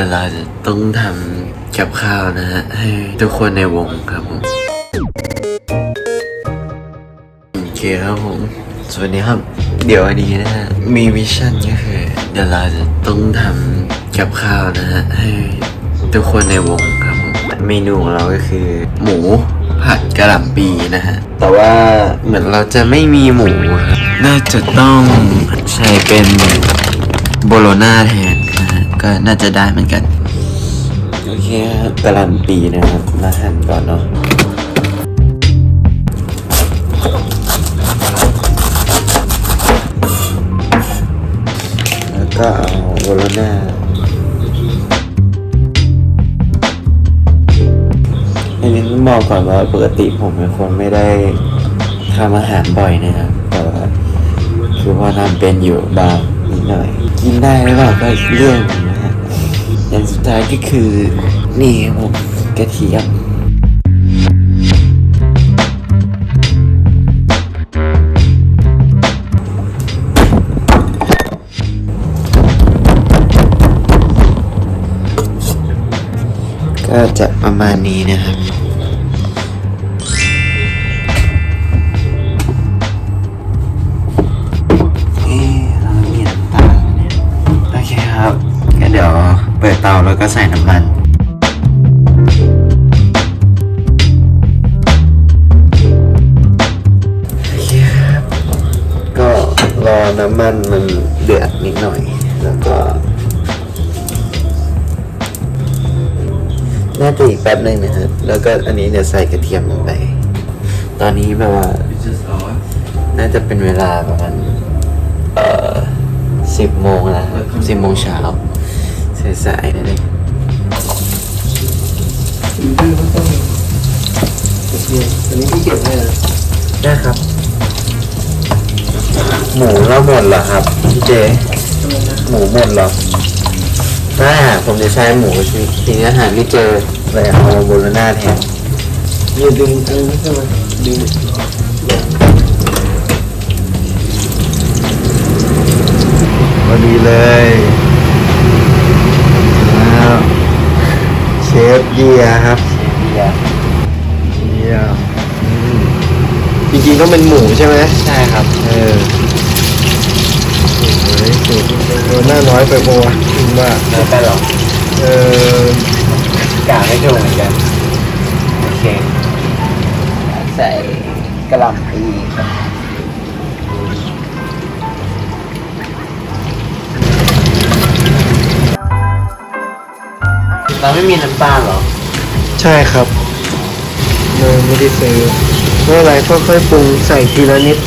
ดี๋ยวเราจะต้องทำกับข้าวนะฮะ ให้ทุกคนในวงครับผมโอเคครับผม สวัสดีครับ เดี๋ยววันนี้นะฮะ มีมิชชั่นก็คือเดี๋ยวเราจะต้องทำกับข้าวนะฮะ ให้ทุกคนในวงครับผม เมนูของเราก็คือ หมูผัดกระหล่ำปีนะฮะ แต่ว่าเหมือนเราจะไม่มีหมูครับ น่าจะต้องใช้เป็นโบโลน่าแทน ก็น่าจะได้เหมือนกัน โอเคครับกะหล่ำปีนะครับมาหั่นก่อนเนาะแล้วก็เอาโบโลน่าอันนี้ต้องบอกก่อนว่าปกติผมเป็นคนไม่ได้ทำอาหารบ่อยนะครับแต่ว่าคือว่าทำเป็นอยู่บางนิดหน่อย กินได้หรือเปล่าก็เรื่องหนึง อย่างสุดท้ายก็คือ นี่ผมกระเทียมก็จะประมาณนี้นะครับาแล้วก็ใส่น้ำมันก็รอน้ำมันมันเดือดนิดหน่อย แล้วก็ น่าจะอีกแป๊บหนึ่งนะครับ แล้วก็อันนี้เนี่ยใส่กระเทียมลงไป ตอนนี้แบบว่า น่าจะเป็นเวลาประมาณ เอ่อสิบโมงแล้วสิบโมงเช้า สายๆนั่นเองอันนี้พี่เก็บให้นะได้ครับ หมูเราหมดเหรอครับพี่เจหมูหมดเหรอถ้าหากผมจะใช้หมูทีทีนี้อาหารไม่เจอเลยเอาโบโลน่าแทนยืนดึงอันนี้ใช่ไหมดึงพอดีเลยแล้วเช ฟเยียครับเชฟเยียเยียจริงๆต้องเป็นหมูใช่ไหมใช่ครับ เออโอ้ยสูตรโดนหน้าน้อยไปโบวะคุณว่าแล้วไปหรอเออกาไม่ถูกเหมือนกันโอเค ใส่กระหล่ำปีครับ เราไม่มีน้ำตาลเหรอ ใช่ครับเลยไม่ได้ซื้อเมื่อไรค่อยๆปรุงใส่ทีละนิด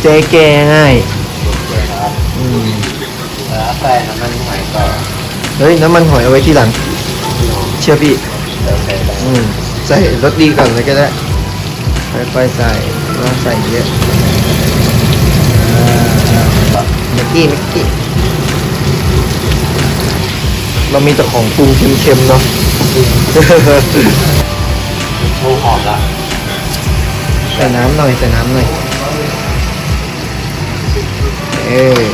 เจ๊แกง่ายอืมแล้วใส่น้ำมันหอยก่อนเฮ้ยน้ำมันหอยเอาไว้ที่หลัง เชื่อพี่เดี๋ยวใส่ไปอืมใส่รสดีก่อนเลยก็ได้ค่อยๆใส่ว่าใส่เยอะอ่าเมื่อกี้เมื่อกี้ เรามีแต่ของปรุงเค็มๆเนาะหมูหอมละใส่น้ำหน่อยใส่น้ำหน่อยเอ้ย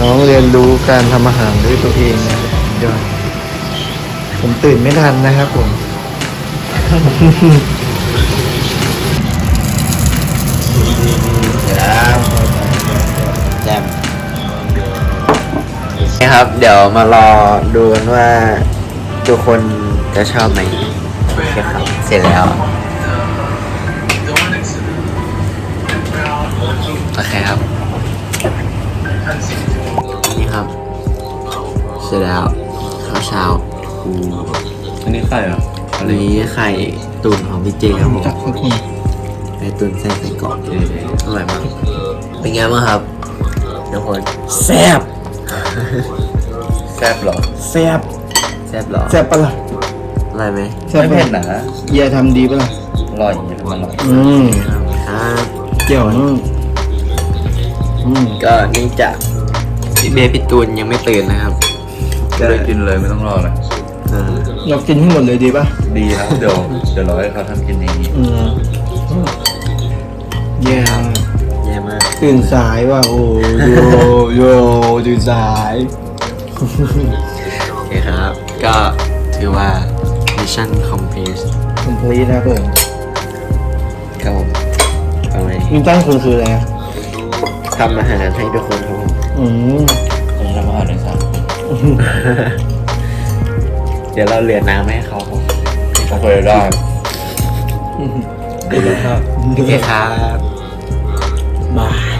น้องเรียนรู้การทำอาหารด้วยตัวเองนะยอดผมตื่นไม่ทันนะครับผม เดี๋ยวมารอดูกันว่าทุกคนจะชอบไหมโอเคครับ เสร็จแล้วโอเคครับ นี่ครับ เสร็จแล้วข้าวเช้าอันนี้ไข่เหรออันนี้ไข่ตุ๋นของพี่เจครับผมจับสักทีไข่ตุ๋นใส่ไส้กรอกอร่อยมาก เป็นไงบ้างครับทุกคนแซ่บแซ่บเหรอแซ่บแซ่บเหรอแซ่บปะล่ะอร่อยไหมแซ่บไม่ปะเผ็ดนะเยียทำดีปะล่ะอร่อยอย่างเงี้ยมันอร่อย อืมครับเกี่ยวนี่อืมก็นี่จากพี่เบย์พี่ตูนยังไม่ตื่นนะครับเลยกินเลยไม่ต้องรอนะเออเรากินให้หมดเลยดีป่ะดีครับเดี๋ยวเดี๋ยวรอให้เขาทำกินเองอืมแย่แย่มากตื่นสายว่ะโอ้โยโยตื่นสาย โอเคครับ ก็ถือว่ามิชชั่นคอมพลีทผมพลีนะครับผมครับผมเอาไว้มินตั้งคุณคืออะไรอะทำอาหารให้ทุกคนครับผม อืมผมจะทำอาหารในสามเดี๋ยวเราเหลือน้ำให้เขาครับผมโอเคได้โอเคครับ บาย